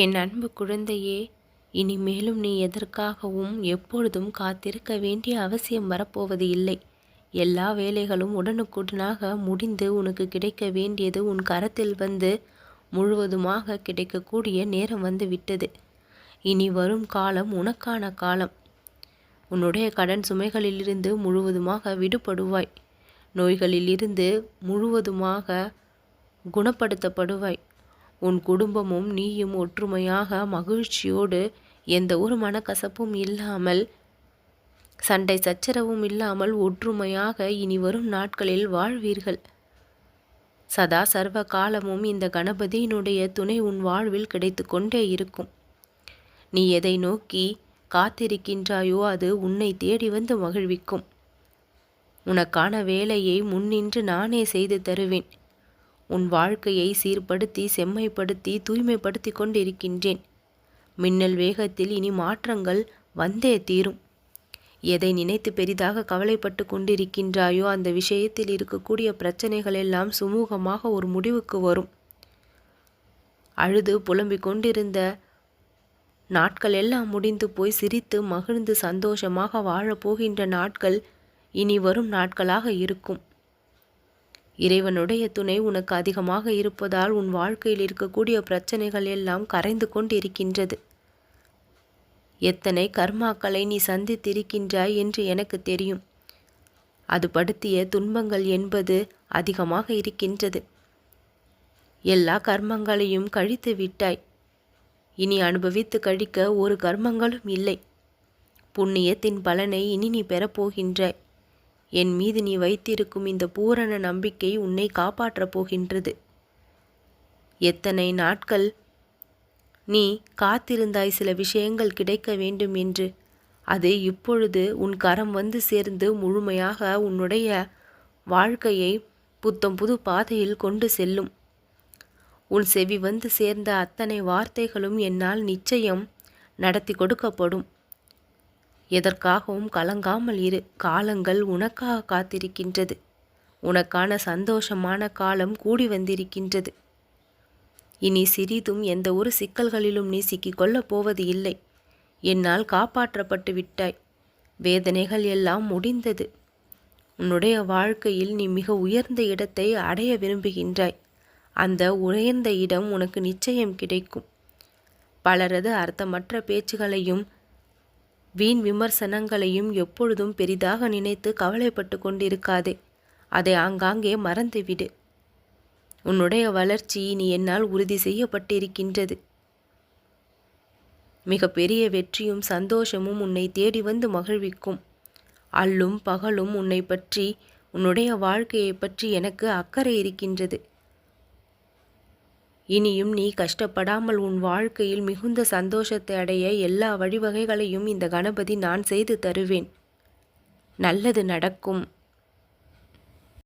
என் அன்பு குழந்தையே இனிமேலும் நீ எதற்காகவும் எப்பொழுதும் காத்திருக்க வேண்டிய அவசியம் வரப்போவது இல்லை. எல்லா வேலைகளும் உடனுக்குடனாக முடிந்து உனக்கு கிடைக்க வேண்டியது உன் கரத்தில் வந்து முழுவதுமாக கிடைக்கக்கூடிய நேரம் வந்து விட்டது இனி வரும் காலம் உனக்கான காலம். உன்னுடைய கடன் சுமைகளிலிருந்து முழுவதுமாக விடுபடுவாய். நோய்களிலிருந்து முழுவதுமாக குணப்படுத்தப்படுவாய். உன் குடும்பமும் நீயும் ஒற்றுமையாக மகிழ்ச்சியோடு எந்த ஒரு மனக்கசப்பும் இல்லாமல் சண்டை சச்சரவும் இல்லாமல் ஒற்றுமையாக இனி வரும் நாட்களில் வாழ்வீர்கள். சதா சர்வ காலமும் இந்த கணபதியினுடைய துணை உன் வாழ்வில் கிடைத்து கொண்டே இருக்கும். நீ எதை நோக்கி காத்திருக்கின்றாயோ அது உன்னை தேடி வந்து மகிழ்விக்கும். உனக்கான வேலையை முன்னின்று நானே செய்து தருவேன். உன் வாழ்க்கையை சீர்படுத்தி செம்மைப்படுத்தி தூய்மைப்படுத்தி கொண்டிருக்கின்றேன். மின்னல் வேகத்தில் இனி மாற்றங்கள் வந்தே தீரும். எதை நினைத்து பெரிதாக கவலைப்பட்டு கொண்டிருக்கின்றாயோ அந்த விஷயத்தில் இருக்கக்கூடிய பிரச்சனைகள் எல்லாம் சுமூகமாக ஒரு முடிவுக்கு வரும். அழுது புலம்பிக் கொண்டிருந்த நாட்கள் எல்லாம் முடிந்து போய் சிரித்து மகிழ்ந்து சந்தோஷமாக வாழப்போகின்ற நாட்கள் இனி வரும் நாட்களாக இருக்கும். இறைவனுடைய துணை உனக்கு அதிகமாக இருப்பதால் உன் வாழ்க்கையில் இருக்கக்கூடிய பிரச்சனைகள் எல்லாம் கரைந்து கொண்டிருக்கின்றது. எத்தனை கர்மாக்களை நீ சந்தித்திருக்கின்றாய் என்று எனக்கு தெரியும். அது படுத்திய துன்பங்கள் என்பது அதிகமாக இருக்கின்றது. எல்லா கர்மங்களையும் கழித்து விட்டாய். இனி அனுபவித்து கழிக்க ஒரு கர்மங்களும் இல்லை. புண்ணியத்தின் பலனை இனி நீ பெறப்போகின்றாய். என் மீது நீ வைத்திருக்கும் இந்த பூரண நம்பிக்கை உன்னை காப்பாற்றப் போகின்றது. எத்தனை நாட்கள் நீ காத்திருந்தாய் சில விஷயங்கள் கிடைக்க வேண்டும் என்று. அது இப்பொழுது உன் கரம் வந்து சேர்ந்து முழுமையாக உன்னுடைய வாழ்க்கையை புத்தம் புது பாதையில் கொண்டு செல்லும். உன் செவி வந்து சேர்ந்த அத்தனை வார்த்தைகளும் என்னால் நிச்சயம் நடத்தி கொடுக்கப்படும். எதற்காகவும் கலங்காமல் இரு. காலங்கள் உனக்காக காத்திருக்கின்றது. உனக்கான சந்தோஷமான காலம் கூடி வந்திருக்கின்றது. இனி சிறிதும் எந்த ஒரு சிக்கல்களிலும் நீ சிக்கிக்கொள்ளப் போவது இல்லை. என்னால் காப்பாற்றப்பட்டு விட்டாய். வேதனைகள் எல்லாம் முடிந்தது. உன்னுடைய வாழ்க்கையில் நீ மிக உயர்ந்த இடத்தை அடைய விரும்புகின்றாய். அந்த உயர்ந்த இடம் உனக்கு நிச்சயம் கிடைக்கும். பலரது அர்த்தமற்ற பேச்சுகளையும் வீண் விமர்சனங்களையும் எப்பொழுதும் பெரிதாக நினைத்து கவலைப்பட்டு கொண்டிருக்காதே. அதை ஆங்காங்கே மறந்துவிடு. உன்னுடைய வளர்ச்சி நீ என்னால் உறுதி செய்யப்பட்டிருக்கின்றது. மிகப்பெரிய வெற்றியும் சந்தோஷமும் உன்னை தேடி வந்து மகிழ்விக்கும். அல்லும் பகலும் உன்னை பற்றி உன்னுடைய வாழ்க்கையை பற்றி எனக்கு அக்கறை இருக்கின்றது. இனியும் நீ கஷ்டப்படாமல் உன் வாழ்க்கையில் மிகுந்த சந்தோஷத்தை அடைய எல்லா வழிவகைகளையும் இந்த கணபதி நான் செய்து தருவேன். நல்லது நடக்கும்.